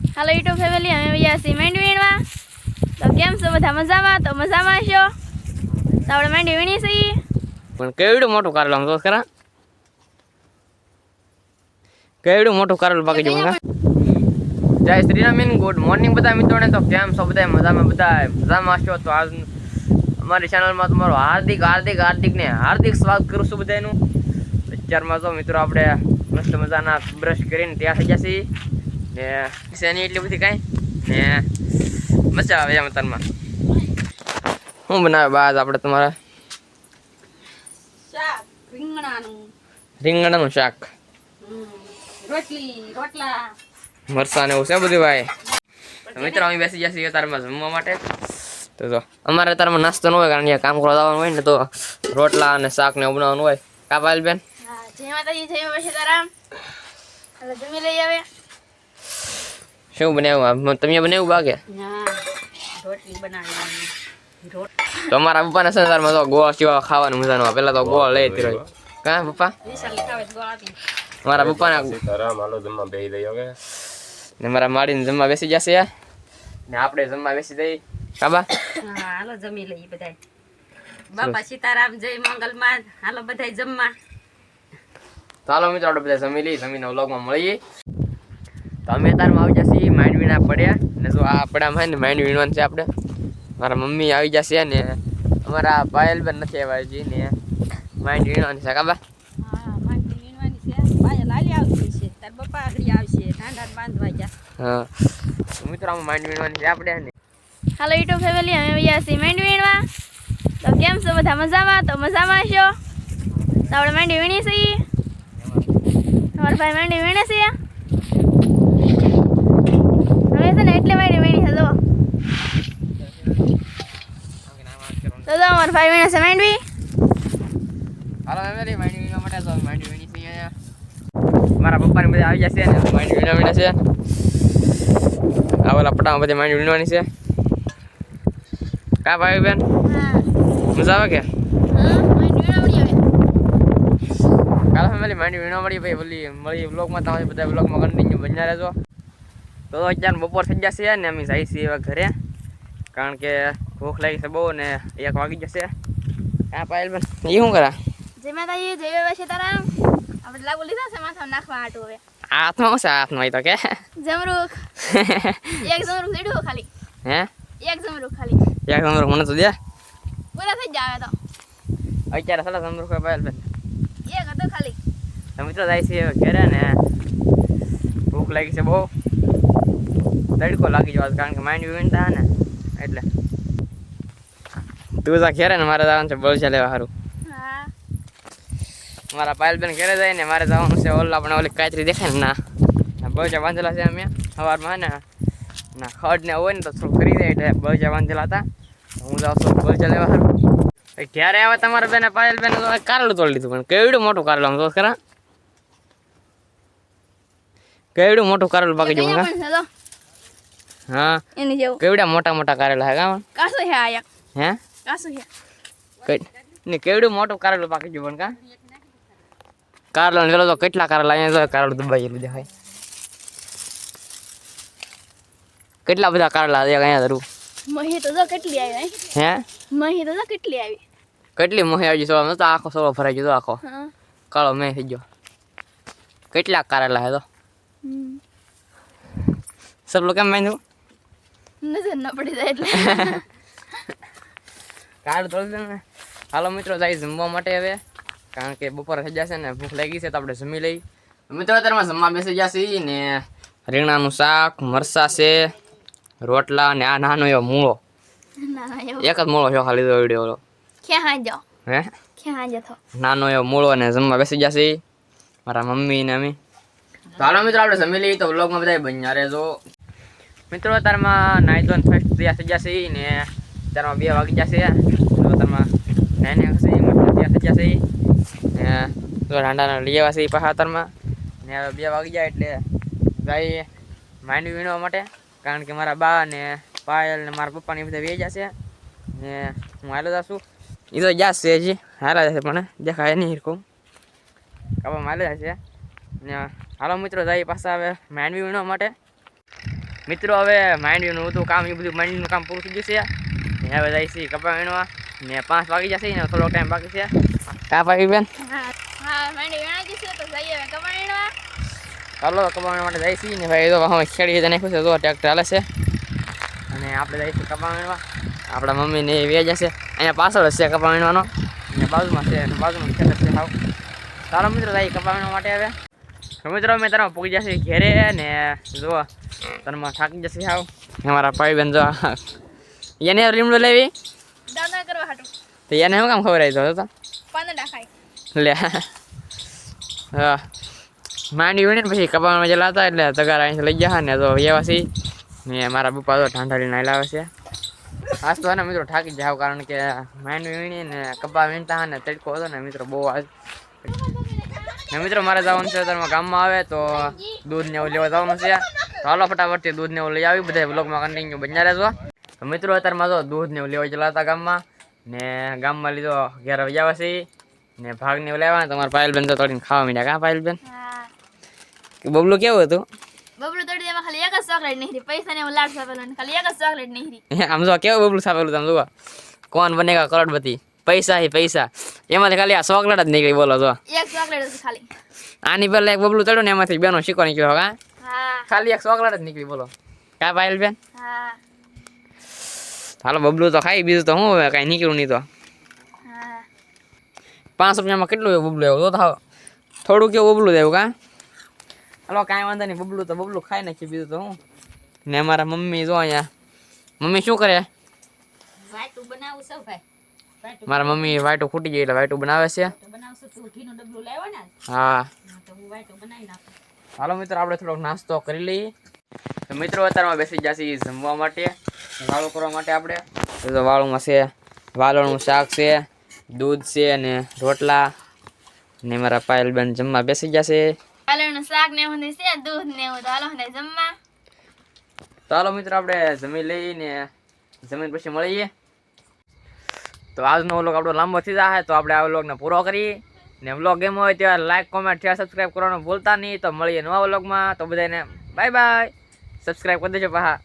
હાલો YouTube family અમે બીજા છીએ વીણવા તો કેમ છો? બધા મજામાં? તો મજામાં છો? તો આપણે માંડવી વીણી છીએ. પણ કેવડું મોટું કારેલું આમ તો ખરા? કેવડું મોટું કારેલું બાકી જવું જય શ્રી રામીન ગુડ મોર્નિંગ બધા મિત્રોને. તો કેમ છો? બધા મજામાં? બધા મજામાં છો? તો આજ અમારી ચેનલમાં તમારું હાર્દિક હાર્દિક હાર્દિક ને હાર્દિક સ્વાગત કરું છું બધાનું અત્યારમાં તો મિત્રો આપણે મસ્ત મજાના બ્રશ કરીને ત્યાં થઈ જશે ને એટલી બધી કાંઈ? ને મજા આવે એમ તનમાં શું બનાવે બાદ આપણે તમારા? રીંગણાનું. શાક. રોટલી રોટલા. મરસા ને એવું છે બધું ભાઈ. મિત્રો અમે બેસી જશે તારમાં જમવા માટે. તો જો અમારે તારમાં નાસ્તો ન હોય કારણ કે કામ કરવા જવાનું હોય ને તો રોટલા અને શાક ને બનાવવાનું હોય. કાપાયેલ બેન જય માતાજી જય બાબા સીતારામ જમી લઈ આવે શું બનાવ્યું તમે બનાવ્યું બાકે હા રોટલી બનાવવાની તો અમારા પપ્પાને છે તો ગોળ સિવા ખાવાનું મજા આવે. પેલા તો ગોળ લઈ હતી રોજ કા પપ્પા? વિશાલ ખાવે ગોળ આપી. મારા પપ્પાને સીતારામ હાલો જમવા દઈ હવે. ને મારા માડીને જમવા બેસી જશે ને આપણે જમવા બેસી દઈ કાબા? હાલો જમી લઈએ બધાય. બાપા સીતારામ જય મંગલમાં. હાલો બધાય જમવા. ચાલો મિત્રો આપણે બધા જમી લઈએ. જમીને વ્લોગમાં મળીએ. તો અમે તારમાં આવી જશે માઇન્ડ વીણા પડ્યા. ને જો આ આપણામાં ને માઇન્ડ વીણવાનું છે આપણે. મારા મમ્મી આવી જશે ને. અમારા પાયલ પણ નથી આવ્યા હજી ને. માઇન્ડ વીણવાની છે કાબા હા માંગણી વીણવાની છે. પાયા લાલી આવતી તાર બપ્પા આગળ આવશે. ઠાંડા બાંધવા ગયા. હા. તો મિત્રો આમાં માંડ વીણવાની છે આપણે ને. હાલો યુટ્યુબ ફેમિલી અમે ગયા છીએ માંડવી વીણવા. તો કેમ છો બધા? મજામાં? તો મજામાં છો? તો આપણે માંડવી વીણી છીએ? તમારા ભાઈ માંડવી વીણે છે હવે છે ને એટલે માંડવી વીણી છે જો તો જો અમારા ભાઈ વીણે છે માંડવી? હાલો ફેમિલી માઇન્ડ વીણવા માટે મારા પપ્પાને બધા આવી જશે ને માંડવી વિના વિના છે. આ ઓલા પટામાં બધી માંડવી વીણવાની છે. કા ભાઈ બેન? મજા આવે કે? માંડવી કાલે ફેમિલી માઇન્ડ વીણવા મળી ભાઈ બોલી મળી બ્લોગમાં તમારે બધા બ્લોગમાં કન્ટિન્યુ બન્યા રહેજો. તો અત્યારે બપોર થઈ જશે ને, અમે જઈએ છીએ ઘરે. કારણ કે ભૂખ લાગી છે બહુ ને એક વાગી જશે હા પાયલ બેન એ શું કરા જય માતાજી જય બાબા સીતારામ આપણે લાગુ લીધા છે માથા નાખવા હાટું હવે આ હાથમાં છે આ હાથમાં એ તો કે જમરૂખ એક જમરૂખ લીધું ખાલી હે એક જમરૂખ ખાલી એક નંબર મને તો દે પૂરા થઈ જાય હવે તો અત્યારે સલા કોઈ પાયલ બેન એક હતો ખાલી તો મિત્રો જાય છે ઘરે ને ભૂખ લાગી છે બહુ તડકો લાગી જવા કારણ કે માઇન્ડ વીણતા ને એટલે તું જા ઘેરે ને મારે જવાનું છે બળજા લેવા સારું મારા પાયલબેન ઘેરે જાય ને મારે જવાનું છે ઓલા પણ ઓલી કાચરી દેખાય ને ના. બળજા બાંધેલા છે અમે. સવારમાં ને ના ખડ ને હોય ને તો થોડું કરી દે એટલે બળજા બાંધેલા હતા. હું જાઉં છું બળજા લેવા સારું ક્યારે આવે તમારા બેને પાયલ બેન કારલું તોડી લીધું પણ કેવડું મોટું કારલું આમ તો ખરા? કેવડું મોટું કારેલું બાકી જવું તો હા. એની જેવું. કેવડા મોટા મોટા કારેલા હે ગામ કાસો હે આયા હે? કાસું છે. કઈ? ને કેવડું મોટું કારેલું પાકી ગયું પણ કા? કારેલો ને તો કેટલા કારેલા? અહીંયા તો કારેલું દબાયેલું દેખાય કેટલા બધા કારેલા છે અહીંયા ધરું? મહી તો જો કેટલી આવી હે? મહી તો કેટલી આવી. કેટલી મોહી આવી સવા તો આખો સોળો ભરાઈ ગયો આખો. હા. કાળો મેં થઈ ગયો. કેટલા કારેલા હે તો. સબ લોકો કેમ બાંધ્યું? નજર ન પડી જાય એટલે. કારેલું તોડી દે ને. હાલો મિત્રો જાય જમવા માટે હવે. કારણ કે બપોર થઈ જશે ને ભૂખ લાગી છે તો આપણે જમી લઈ મિત્રો અત્યારમાં જમવા બેસી જશે ને રીંગણાનું શાક મરસા છે રોટલા ને આ નાનો એવો મૂળો. ના ના એવું. એક જ મૂળો છે ખાલી તો વીડિયો ઓલો ક્યાં હાંજો? હે? ક્યાં હાંજો થો નાનો એવો મૂળો ને જમવા બેસી જશે મારા મમ્મી ને અમે. તો હાલો મિત્રો આપણે જમી લઈએ તો વ્લોગમાં બધા બન્યા રહેજો. મિત્રો અત્યારમાં નાઈ ધોઈને ફર્સ્ટ તૈયાર થઈ જશે ને અત્યારમાં બે વાગી જશે તો અત્યારમાં નાઈને હશે મસ્ત તૈયાર થઈ જશે તો રાંડાના લઈ આવ્યા છે પાછા અત્યારમાં. ને હવે બે વાગી જાય એટલે જાય માંડવી વીણવા માટે. કારણ કે મારા બા ને પાયલ ને મારા પપ્પાને બધા વે જશે ને હું હાલો જાશું એ તો જશે હજી. હાલા જશે પણ, દેખાય નહીં હિરકું કાપા માલે જશે ને, હાલો મિત્રો જાય પાછા હવે માંડવી વીણવા માટે. મિત્રો, હવે માંડવીનું હતું કામ, એ બધું માંડવીનું કામ પૂરું થઈ ગયું છે ને હવે જાય છે કપા વીણવા ને પાંચ વાગી જશે ને થોડો ટાઈમ બાકી છે. કા પાકી બેન? તો ચાલો કપા વીણવા માટે જાય છે ને ભાઈ તો હવે ખેડી જઈને ખુશ છે જો ટ્રેક્ટર હાલે છે. અને આપણે જઈશું કપા વીણવા. આપણા મમ્મીને એ વ્યાજ જશે અહીંયા પાછળ હશે છે કપા વીણવાનો. ને બાજુમાં છે બાજુમાં ખેતર છે હાવ. ચાલો મિત્રો જાય કપા વીણવા માટે હવે. મિત્રો અમે તારા પૂગી જશે ઘેરે ને જુઓ તરમાં થાકી જશે હાવ. અમારા ભાઈ બેન જો એને લીમડો લેવી? દાદા કરવા હાટું. તો એને શું કામ ખબર આવી તો પાંદડા ખાય. લે. હા. માંડી વીણી ને પછી કપામાં જેલા હતા એટલે તગાર અહીંથી લઈ ગયા ને તો વ્યવસી ને મારા પપ્પા તો ઠાંઠા લઈને લાવે છે. આજ તો ને મિત્રો થાકી જાવ કારણ કે માંડી વીણી ને કપા વીણતા ને તડકો હતો ને મિત્રો બહુ આજ. ને મિત્રો મારે જવાનું છે તારમાં ગામમાં આવે તો દૂધ ને એવું લેવા જવાનું છે. તો હાલો ફટાફટથી દૂધ ને એવું લઈ આવી બધા બ્લોગમાં કન્ટિન્યુ બન્યા રહેજો. મિત્રો અત્યારમાં તો દૂધ ને લેવા ચલા હતા ગામમાં ને ગામમાં લીધો ઘેર વ્યાવા છે ને ભાગ ને લેવા તમારા પાયલબેન તો તોડીને ખાવા માંડ્યા. કા પાયલબેન બબલું કેવું હતું? બબલું તોડી દેમાં ખાલી એક જ ચોકલેટ નહીં પૈસા ને લાડ સાપેલો ખાલી એક જ ચોકલેટ નહીં આમ જો કેવું બબલું સાપેલું તમે જુઓ. કોણ બનેગા કરોડપતિ? પૈસા હી પૈસા. એમાંથી ખાલી આ ચોકલેટ જ નીકળી બોલો જો. એક ચોકલેટ ખાલી. આની પહેલા એક બબલું તડ્યું ને એમાંથી બેનો શીખો નીકળ્યો કા? હા. ખાલી એક ચોકલેટ જ નીકળી બોલો. કા પાયલબેન હા. હાલો બબલું તો ખાઈ બીજું તો હું હવે કાંઈ નીકળ્યું નહીં તો. પાંચ રૂપિયામાં કેટલું બબલું એવું તો થોડું કેવું બબલું દેવું કા? હાલો કાંઈ વાંધો નહીં બબલું તો બબલું ખાઈ નાખી બીજું તો હું ને મારા મમ્મી જો અહીંયા મમ્મી શું કરે? મારા મમ્મી વાટું ખૂટી ગઈ એટલે વાટું બનાવે છે. હા. હાલો મિત્રો આપણે થોડોક નાસ્તો કરી લઈએ. મિત્રો અત્યારમાં બેસી જશે જમવા માટે. વાળું કરવા માટે આપણે? તો વાળુંમાં છે વાલણનું શાક છે દૂધ છે અને રોટલા ને મારા પાયલબેન જમવા બેસી ગયા છે. વાલણનું શાક ને હું છે દૂધ ને હું હાલો ને જમવા. તો હાલો મિત્રો આપણે જમી લઈને જમીન પછી મળીએ. તો આજનો વ્લોગ આપણો લાંબો થઈ જાય તો આપણે આ વ્લોગને પૂરો કરી ને વ્લોગ ગેમ હોય ત્યારે લાઈક કોમેન્ટ શેર સબસ્ક્રાઈબ કરવાનું ભૂલતા નહીં. તો મળીએ નવા વ્લોગમાં. તો બધાને બાય બાય સબસ્ક્રાઈબ કરી દેજો પાહા.